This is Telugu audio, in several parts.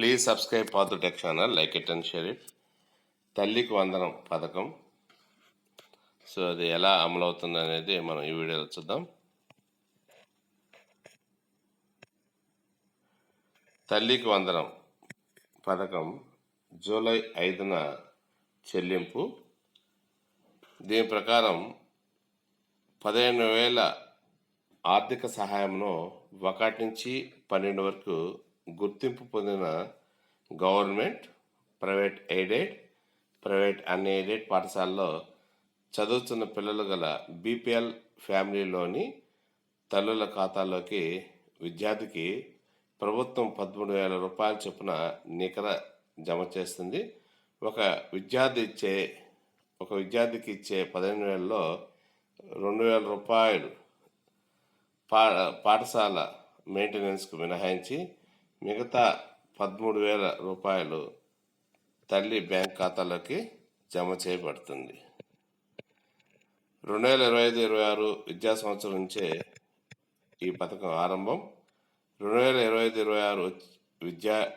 Please subscribe Paathu tech channel like it and share it తల్లికి వందనం పథకం. సో అది ఎలా అమలవుతుంది అనేది మనం ఈ వీడియోలో చూద్దాం. తల్లికి వందనం పథకం జూలై ఐదున చెల్లింపు. దీని ప్రకారం పదిహేను వేల ఆర్థిక సహాయంను ఒకటి నుంచి పన్నెండు వరకు గుర్తింపు పొందిన government private aided private unaided పాఠశాలలో చదువుతున్న పిల్లలు గల బీపీఎల్ ఫ్యామిలీలోని తల్లుల ఖాతాలోకి విద్యార్థికి ప్రభుత్వం పదమూడు వేల రూపాయల చొప్పున నికర జమ చేస్తుంది. ఒక విద్యార్థి ఇచ్చే ఒక విద్యార్థికి ఇచ్చే పదిహేను వేలలో రెండు వేల రూపాయలు పా పాఠశాల మెయింటెనెన్స్కు మినహాయించి మిగతా పదమూడు వేల రూపాయలు తల్లి బ్యాంక్ ఖాతాలోకి జమ చేయబడుతుంది. రెండు వేల ఇరవై ఐదు ఇరవై ఆరు విద్యా సంవత్సరం నుంచే ఈ పథకం ఆరంభం. రెండు వేల ఇరవై ఐదు ఇరవై ఆరు విద్యా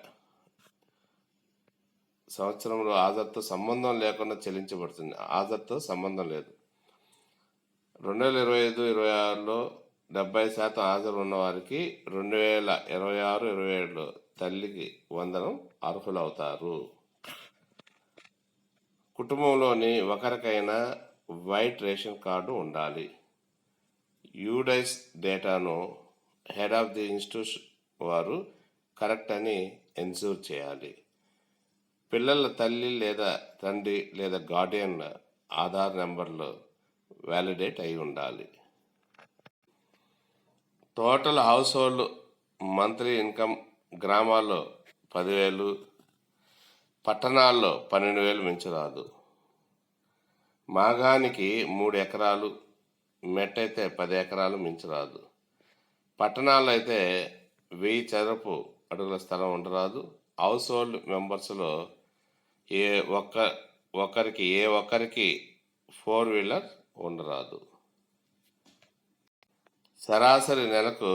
సంవత్సరంలో ఆధార్తో సంబంధం లేకుండా చెల్లించబడుతుంది. ఆధార్తో సంబంధం లేదు. రెండు వేల ఇరవై ఐదు ఇరవై ఆరులో డెబ్బై శాతం హాజరు ఉన్న వారికి రెండు వేల ఇరవై ఆరు ఇరవై ఏడులో తల్లికి వందనం అర్హులవుతారు. కుటుంబంలోని ఒకరికైనా వైట్ రేషన్ కార్డు ఉండాలి. యూడైస్ డేటాను హెడ్ ఆఫ్ ది ఇన్స్టిట్యూషన్ వారు కరెక్ట్ అని ఎన్సూర్ చేయాలి. పిల్లల తల్లి లేదా తండ్రి లేదా గార్డియన్ ఆధార్ నెంబర్లు వ్యాలిడేట్ అయి ఉండాలి. Total household monthly income గ్రామాల్లో పదివేలు పట్టణాల్లో పన్నెండు వేలు మించరాదు. మాగానికి మూడు ఎకరాలు మెట్టయితే పది ఎకరాలు మించరాదు. పట్టణాల్లో అయితే వెయ్యి చదరపు అడుగుల స్థలం ఉండరాదు. హౌస్ హోల్డ్ మెంబర్స్లో ఏ ఒక్క ఒక్కరికి ఏ ఒక్కరికి ఫోర్ వీలర్ ఉండరాదు. సరాసరి నెలకు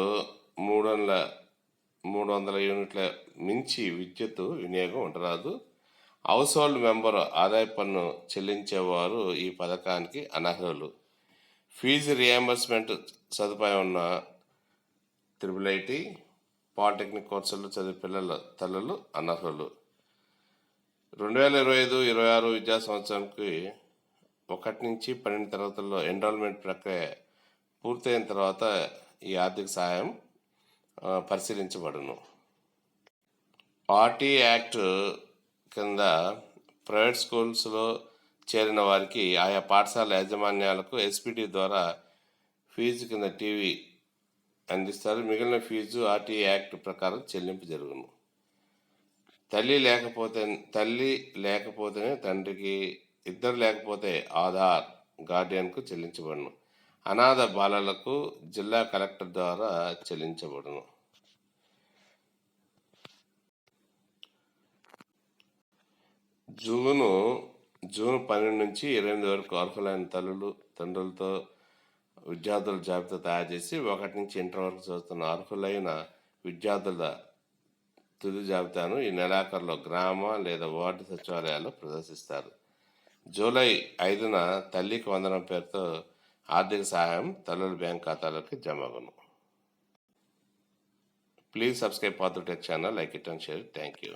మూడు వందల మూడు వందల యూనిట్ల మించి విద్యుత్ వినియోగం ఉండరాదు. హౌస్ హోల్డ్ మెంబర్ ఆదాయ పన్ను చెల్లించేవారు ఈ పథకానికి అనర్హులు. ఫీజు రియంబర్స్మెంట్ సదుపాయం ఉన్న త్రిబుల్ ఐటీ పాలిటెక్నిక్ కోర్సుల్లో చదివే పిల్లల తల్లులు అనర్హులు. రెండు వేల ఇరవై ఐదు ఇరవై ఆరు విద్యా సంవత్సరానికి ఒకటి నుంచి పన్నెండు తరగతుల్లో ఎన్రోల్మెంట్ ప్రక్రియ పూర్తయిన తర్వాత ఈ ఆర్థిక సహాయం పరిశీలించబడును. పార్టీ యాక్ట్ కింద ప్రైవేట్ స్కూల్స్లో చేరిన వారికి ఆయా పాఠశాల యాజమాన్యాలకు ఎస్పిటి ద్వారా ఫీజు కింద టీవీ అందిస్తారు. మిగిలిన ఫీజు ఆర్టీ యాక్ట్ ప్రకారం చెల్లింపు జరుగును. తల్లి లేకపోతే తల్లి లేకపోతేనే తండ్రికి ఇద్దరు లేకపోతే ఆధార్ గార్డియన్కు చెల్లించబడును. అనాథ బాలలకు జిల్లా కలెక్టర్ ద్వారా చెల్లించబడును. జూను జూన్ పన్నెండు నుంచి ఇరవై ఎనిమిది వరకు అర్హులైన తల్లులు తండ్రులతో విద్యార్థుల జాబితా తయారు చేసి ఒకటి నుంచి ఇంటర్ వరకు చదువుతున్న అర్హులైన విద్యార్థుల తుది జాబితాను ఈ నెలాఖరులో గ్రామ లేదా వార్డు సచివాలయాల్లో ప్రదర్శిస్తారు. జూలై ఐదున తల్లికి వందనం పేరుతో ఆర్థిక సహాయం తల్లుల బ్యాంక్ ఖాతాలోకి జమగును ప్లీజ్ సబ్స్క్రైబ్ పాత్ర tech channel like it and share thank you